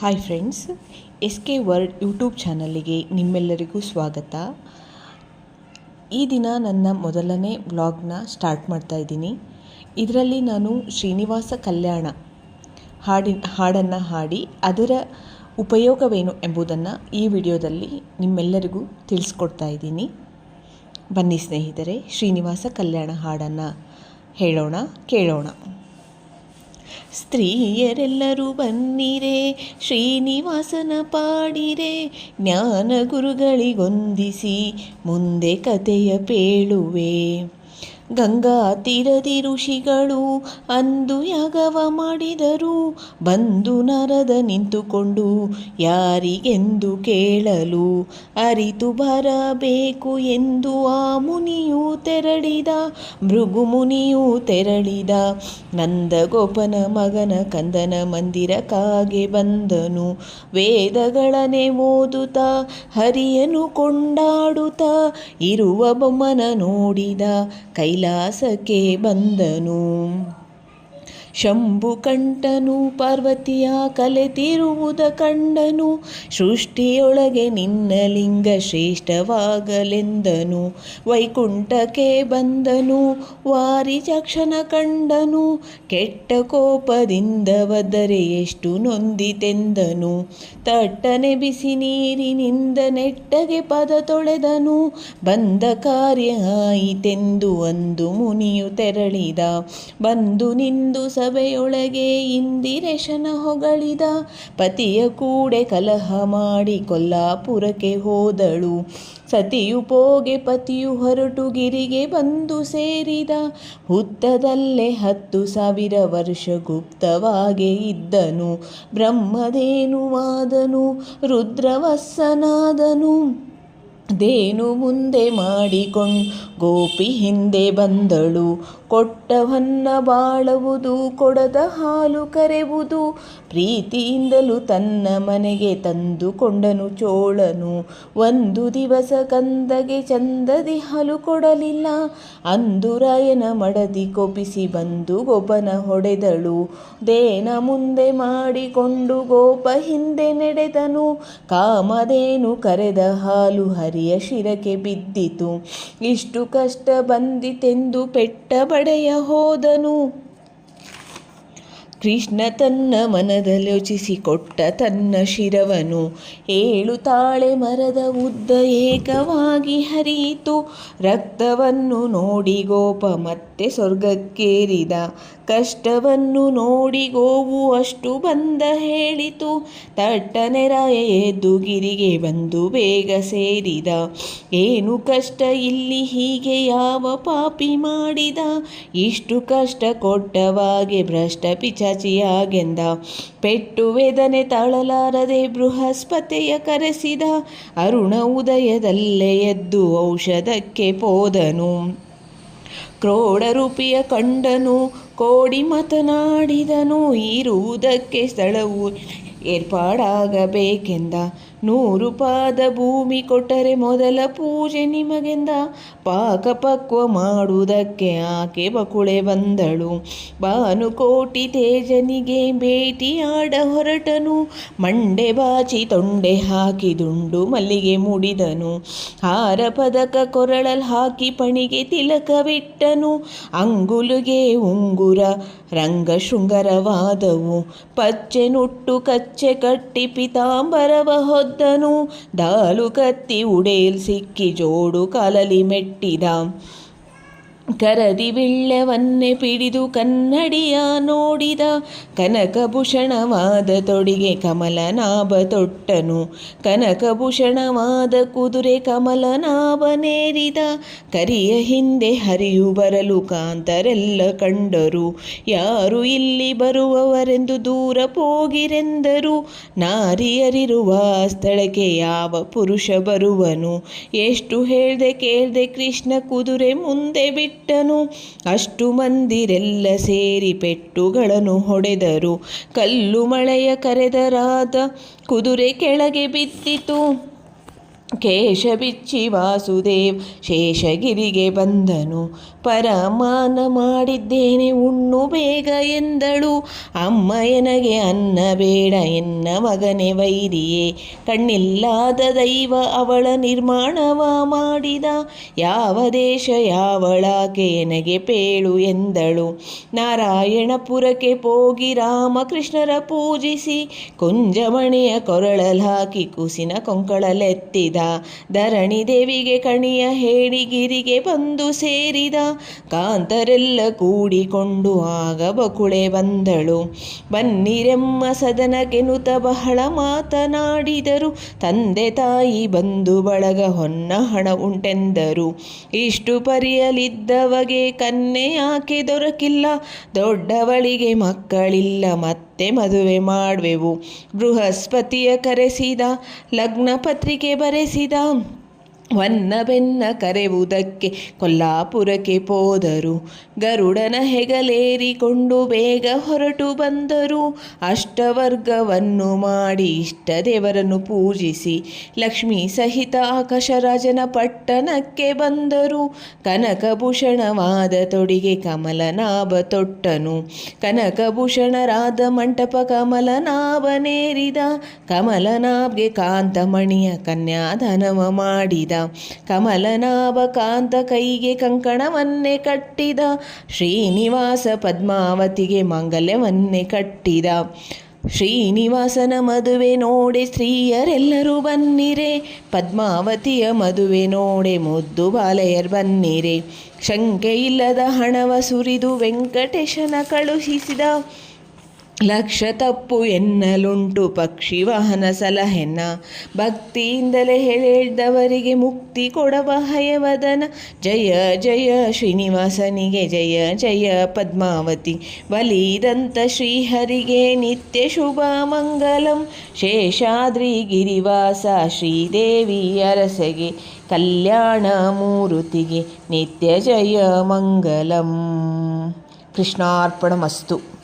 Hi friends S K word YouTube ಚಾನಲ್ಲಿಗೆ ನಿಮ್ಮೆಲ್ಲರಿಗೂ ಸ್ವಾಗತ. ಈ ದಿನ ನನ್ನ ಮೊದಲನೇ ವ್ಲಾಗ್ನ ಸ್ಟಾರ್ಟ್ ಮಾಡ್ತಾ ಇದ್ದೀನಿ. ಇದರಲ್ಲಿ ನಾನು ಶ್ರೀನಿವಾಸ ಕಲ್ಯಾಣ ಹಾಡಿ, ಹಾಡನ್ನು ಹಾಡಿ ಅದರ ಉಪಯೋಗವೇನು ಎಂಬುದನ್ನು ಈ ವಿಡಿಯೋದಲ್ಲಿ ನಿಮ್ಮೆಲ್ಲರಿಗೂ ತಿಳಿಸ್ಕೊಡ್ತಾ ಇದ್ದೀನಿ. ಬನ್ನಿ ಸ್ನೇಹಿತರೆ, ಶ್ರೀನಿವಾಸ ಕಲ್ಯಾಣ ಹಾಡನ್ನು ಹೇಳೋಣ, ಕೇಳೋಣ. ಸ್ತ್ರೀಯರೆಲ್ಲರೂ ಬನ್ನಿರೆ ಶ್ರೀನಿವಾಸನ ಪಾಡಿರೆ ಜ್ಞಾನ ಗುರುಗಳಿಗೊಂದಿಸಿ ಮುಂದೆ ಕಥೆಯ ಪೇಳುವೆ. ಗಂಗಾ ತೀರದಿ ಋಷಿಗಳು ಅಂದು ಯಾಗವ ಮಾಡಿದರು. ಬಂದು ನರದ ನಿಂತುಕೊಂಡು ಯಾರಿಗೆಂದು ಕೇಳಲು ಅರಿತು ಬರಬೇಕು ಎಂದು ಆ ಮುನಿಯು ತೆರಳಿದ ಮೃಗು ಮುನಿಯು ತೆರಳಿದ. ನಂದಗೋಪನ ಮಗನ ಕಂದನ ಮಂದಿರಕ್ಕಾಗೆ ಬಂದನು. ವೇದಗಳನೆ ಓದುತ್ತಾ, ಹರಿಯನು ಕೊಂಡಾಡುತ್ತ, ಇರುವ ಬೊಮ್ಮನ ನೋಡಿದ. ಕೈಲಾಸಕ್ಕೆ ಬಂದನು. ಶಂಭು ಕಂಠನು, ಪಾರ್ವತಿಯ ಕಲೆತಿರುವುದ ಕಂಡನು, ಸೃಷ್ಟಿಯೊಳಗೆ ನಿನ್ನ ಲಿಂಗ ಶ್ರೇಷ್ಠವಾಗಲೆಂದನು, ವೈಕುಂಠಕ್ಕೆ ಬಂದನು ವಾರಿಜಕ್ಷನ ಕಂಡನು, ಕೆಟ್ಟ ಕೋಪದಿಂದ ಬದರೆ ಎಷ್ಟು ನೊಂದಿತೆಂದನು, ತಟ್ಟನೆ ಬಿಸಿ ನೀರಿನಿಂದ ನೆಟ್ಟಗೆ ಪದ ತೊಳೆದನು, ಬಂದ ಕಾರ್ಯ ಆಯಿತೆಂದು ಒಂದು ಮುನಿಯು ತೆರಳಿದ, ಬಂದು ನಿಂದು ಸಭೆಯೊಳಗೆ ಇಂದಿರೇಶನ ಹೊಗಳಿದ. ಪತಿಯ ಕೂಡೆ ಕಲಹ ಮಾಡಿ ಕೊಲ್ಲಾಪುರಕ್ಕೆ ಹೋದಳು. ಸತಿಯು ಪೋಗೆ ಪತಿಯು ಹೊರಟು ಗಿರಿಗೆ ಬಂದು ಸೇರಿದ. ಹುತ್ತದಲ್ಲೇ ಹತ್ತು ಸಾವಿರ ವರ್ಷ ಗುಪ್ತವಾಗೇ ಇದ್ದನು. ಬ್ರಹ್ಮದೇನುವಾದನು ರುದ್ರವಸ್ಸನಾದನು. ದೇನು ಮುಂದೆ ಮಾಡಿಕೊಂಡು ಗೋಪಿ ಹಿಂದೆ ಬಂದಳು. ಕೊಟ್ಟವನ್ನ ಬಾಳುವುದು, ಕೊಡದ ಹಾಲು ಕರೆವುದು. ಪ್ರೀತಿಯಿಂದಲೂ ತನ್ನ ಮನೆಗೆ ತಂದುಕೊಂಡನು ಚೋಳನು. ಒಂದು ದಿವಸ ಕಂದಗೆ ಚಂದದಿ ಹಾಲು ಕೊಡಲಿಲ್ಲ. ಅಂದು ರಾಯನ ಮಡದಿ ಕೊಪಿಸಿ ಬಂದು ಗೊಬ್ಬನ ಹೊಡೆದಳು. ದೇನ ಮುಂದೆ ಮಾಡಿಕೊಂಡು ಗೋಪ ಹಿಂದೆ ನಡೆದನು. ಕಾಮದೇನು ಕರೆದ ಹಾಲು ಹರಿಯ ಶಿರಕ್ಕೆ ಬಿದ್ದಿತು. ಇಷ್ಟು ಕಷ್ಟ ಬಂದಿತೆಂದು ಪೆಟ್ಟ ಬಡೆಯ ಹೋದನು. ಕೃಷ್ಣ ತನ್ನ ಮನದಲ್ಲಿ ಯೋಚಿಸಿ ಕೊಟ್ಟ ತನ್ನ ಶಿರವನು. ಏಳು ತಾಳೆ ಮರದ ಉದ್ದ ಏಕವಾಗಿ ಹರಿಯಿತು. ರಕ್ತವನ್ನು ನೋಡಿ ಗೋಪ ಮತ್ತೆ ಸ್ವರ್ಗಕ್ಕೇರಿದ. ಕಷ್ಟವನ್ನು ನೋಡಿ ಗೋವು ಅಷ್ಟು ಬಂದ ಹೇಳಿತು. ತಟ್ಟನೆ ರಾಯ ಎದ್ದು ಗಿರಿಗೆ ಬಂದು ಬೇಗ ಸೇರಿದ. ಏನು ಕಷ್ಟ ಇಲ್ಲಿ ಹೀಗೆ ಯಾವ ಪಾಪಿ ಮಾಡಿದ? ಇಷ್ಟು ಕಷ್ಟ ಕೊಟ್ಟವಾಗೆ ಭ್ರಷ್ಟ ಪಿಚಾಚಿಯಾಗೆಂದ ಪೆಟ್ಟು ವೇದನೆ ತಾಳಲಾರದೆ ಬೃಹಸ್ಪತಿಯ ಕರೆಸಿದ. ಅರುಣ ಉದಯದಲ್ಲೇ ಎದ್ದು ಔಷಧಕ್ಕೆ ಪೋದನು. ಕ್ರೋಡರೂಪಿಯ ಕಂಡನು, ಕೋಡಿ ಮಾತನಾಡಿದನು, ಇರುವುದಕ್ಕೆ ಸ್ಥಳವು ಏರ್ಪಾಡಾಗಬೇಕೆಂದ. ನೂರು ಪಾದ ಭೂಮಿ ಕೊಟ್ಟರೆ ಮೊದಲ ಪೂಜೆ ನಿಮಗೆಂದ? ಪಾಕಪಕ್ವ ಮಾಡುವುದಕ್ಕೆ ಆಕೆ ಬಕುಳೆ ಬಂದಳು. ಭಾನುಕೋಟಿ ತೇಜನಿಗೆ ಭೇಟಿಯಾಡ ಹೊರಟನು. ಮಂಡೆ ಬಾಚಿ ತೊಂಡೆ ಹಾಕಿ ದುಂಡು ಮಲ್ಲಿಗೆ ಮುಡಿದನು. ಹಾರ ಪದಕ ಕೊರಳಲ್ ಹಾಕಿ ಪಣಿಗೆ ತಿಲಕವಿಟ್ಟನು. ಅಂಗುಲುಗೆ ಉಂಗುರ, ರಂಗ ಶೃಂಗರವಾದವು. ಪಚ್ಚೆ ನುಟ್ಟು ಕಚ್ಚೆ ಕಟ್ಟಿ ಪಿತಾಂಬರವ వద్దను దాలు కత్తి ఉడేల్ సిక్కి జోడు కలలి మెట్టిదాం. ಕರದಿ ವಿಳ್ಯವನ್ನೇ ಪಿಡಿದು ಕನ್ನಡಿಯ ನೋಡಿದ ಕನಕಭೂಷಣವಾದ ತೊಡಿಗೆ ಕಮಲನಾಭ ತೊಟ್ಟನು. ಕನಕಭೂಷಣವಾದ ಕುದುರೆ ಕಮಲನಾಭನೇರಿದ ಕರಿಯ ಹಿಂದೆ ಹರಿಯು ಬರಲು ಕಾಂತರೆಲ್ಲ ಕಂಡರು. ಯಾರು ಇಲ್ಲಿ ಬರುವವರೆಂದು ದೂರ ಹೋಗಿರೆಂದರು ನಾರಿಯರಿರುವ ಸ್ಥಳಕ್ಕೆ ಯಾವ ಪುರುಷ ಬರುವನು? ಎಷ್ಟು ಹೇಳ್ದೆ ಕೇಳ್ದೆ ಕೃಷ್ಣ ಕುದುರೆ ಮುಂದೆ ಬಿಟ್ಟು ಬಿಟ್ಟನು. ಅಷ್ಟು ಮಂದಿರೆಲ್ಲ ಸೇರಿ ಪೆಟ್ಟುಗಳನ್ನು ಹೊಡೆದರು. ಕಲ್ಲು ಮಳೆಯ ಕರೆದರಾದ ಕುದುರೆ ಕೆಳಗೆ ಬಿದ್ದಿತು. ಕೇಶ ಬಿಚ್ಚಿ ವಾಸುದೇವ್ ಶೇಷಗಿರಿಗೆ ಬಂದನು. ಪರಮಾನ ಮಾಡಿದ್ದೇನೆ ಉಣ್ಣು ಬೇಗ ಎಂದಳು. ಅಮ್ಮ ಎನಗೆ ಅನ್ನ ಬೇಡ ಎನ್ನ ಮಗನೇ ವೈರಿಯೇ. ಕಣ್ಣಿಲ್ಲಾದ ದೈವ ಅವಳ ನಿರ್ಮಾಣವ ಮಾಡಿದ. ಯಾವ ದೇಶ ಯಾವಳಾಕೆ ಎನಗೆ ಪೇಳು ಎಂದಳು. ನಾರಾಯಣಪುರಕ್ಕೆ ಹೋಗಿ ರಾಮಕೃಷ್ಣರ ಪೂಜಿಸಿ. ಕುಂಜಮಣಿಯ ಕೊರಳಲ್ ಹಾಕಿ ಕುಸಿನ ಕೊಂಕಳಲೆತ್ತಿದ. ಧರಣಿ ದೇವಿಗೆ ಕಣಿಯ ಹೇಳಿಗಿರಿಗೆ ಬಂದು ಸೇರಿದ. ಕಾಂತರೆಲ್ಲ ಕೂಡಿಕೊಂಡು ಆಗ ಬಕುಳೆ ಬಂದಳು. ಬನ್ನಿರೆಮ್ಮ ಸದನ ಗೆನುತ ಬಹಳ ಮಾತನಾಡಿದರು. ತಂದೆ ತಾಯಿ ಬಂದು ಬಳಗ ಹೊನ್ನ ಹಣ ಉಂಟೆಂದರು. ಇಷ್ಟು ಪರಿಯಲಿದ್ದವಗೆ ಕನ್ನೆ ಯಾಕೆ ದೊರಕಿಲ್ಲ. ದೊಡ್ಡವಳಿಗೆ ಮಕ್ಕಳಿಲ್ಲ ಮತ್ತೆ ಮದುವೆ ಮಾಡುವೆವು. ಬೃಹಸ್ಪತಿಯ ಕರೆಸಿದ ಲಗ್ನ ಪತ್ರಿಕೆ ಬರೆಸಿದ ವನ್ನ ಬೆನ್ನ ಕರೆವುದಕ್ಕೆ ಕೊಲ್ಲಾಪುರಕ್ಕೆ ಪೋದರು ಗರುಡನ ಹೆಗಲೇರಿಕೊಂಡು ಬೇಗ ಹೊರಟು ಬಂದರು. ಅಷ್ಟವರ್ಗವನ್ನು ಮಾಡಿ ಇಷ್ಟ ದೇವರನ್ನು ಪೂಜಿಸಿ ಲಕ್ಷ್ಮೀ ಸಹಿತ ಆಕಾಶರಾಜನ ಪಟ್ಟಣಕ್ಕೆ ಬಂದರು. ಕನಕಭೂಷಣವಾದ ತೊಡಿಗೆ ಕಮಲನಾಭ ತೊಟ್ಟನು. ಕನಕಭೂಷಣರಾದ ಮಂಟಪ ಕಮಲನಾಭನೇರಿದ ಕಮಲನಾಭ್ಗೆ ಕಾಂತಮಣಿಯ ಕನ್ಯಾದಾನವ ಮಾಡಿದ. ಕಮಲನಾಭ ಕಾಂತ ಕೈಗೆ ಕಂಕಣವನ್ನೇ ಕಟ್ಟಿದ, ಶ್ರೀನಿವಾಸ ಪದ್ಮಾವತಿಗೆ ಮಾಂಗಲ್ಯವನ್ನೇ ಕಟ್ಟಿದ. ಶ್ರೀನಿವಾಸನ ಮದುವೆ ನೋಡೆ ಸ್ತ್ರೀಯರೆಲ್ಲರೂ ಬನ್ನಿರೆ, ಪದ್ಮಾವತಿಯ ಮದುವೆ ನೋಡೆ ಮುದ್ದು ಬಾಲಯರ್ ಬನ್ನಿರೆ. ಶಂಕೆ ಇಲ್ಲದ ಹಣವ ಸುರಿದು ವೆಂಕಟೇಶನ ಕಳುಹಿಸಿದ ಲಕ್ಷ ತಪ್ಪು ಎನ್ನಲುಂಟು ಪಕ್ಷಿ ವಾಹನ ಸಲಹೆನ್ನ ಭಕ್ತಿಯಿಂದಲೇ ಹೇಳಿದವರಿಗೆ ಮುಕ್ತಿ ಕೊಡವ ಹಯವದನ. ಜಯ ಜಯ ಶ್ರೀನಿವಾಸನಿಗೆ, ಜಯ ಜಯ ಪದ್ಮಾವತಿ. ಬಲಿದಂತ ಶ್ರೀಹರಿಗೆ ನಿತ್ಯ ಶುಭ ಮಂಗಲಂ. ಶೇಷಾದ್ರಿ ಗಿರಿವಾಸ ಶ್ರೀದೇವಿ ಅರಸಗೆ, ಕಲ್ಯಾಣ ಮೂರುತಿಗೆ ನಿತ್ಯ ಜಯ ಮಂಗಲಂ. ಕೃಷ್ಣಾರ್ಪಣಮಸ್ತು.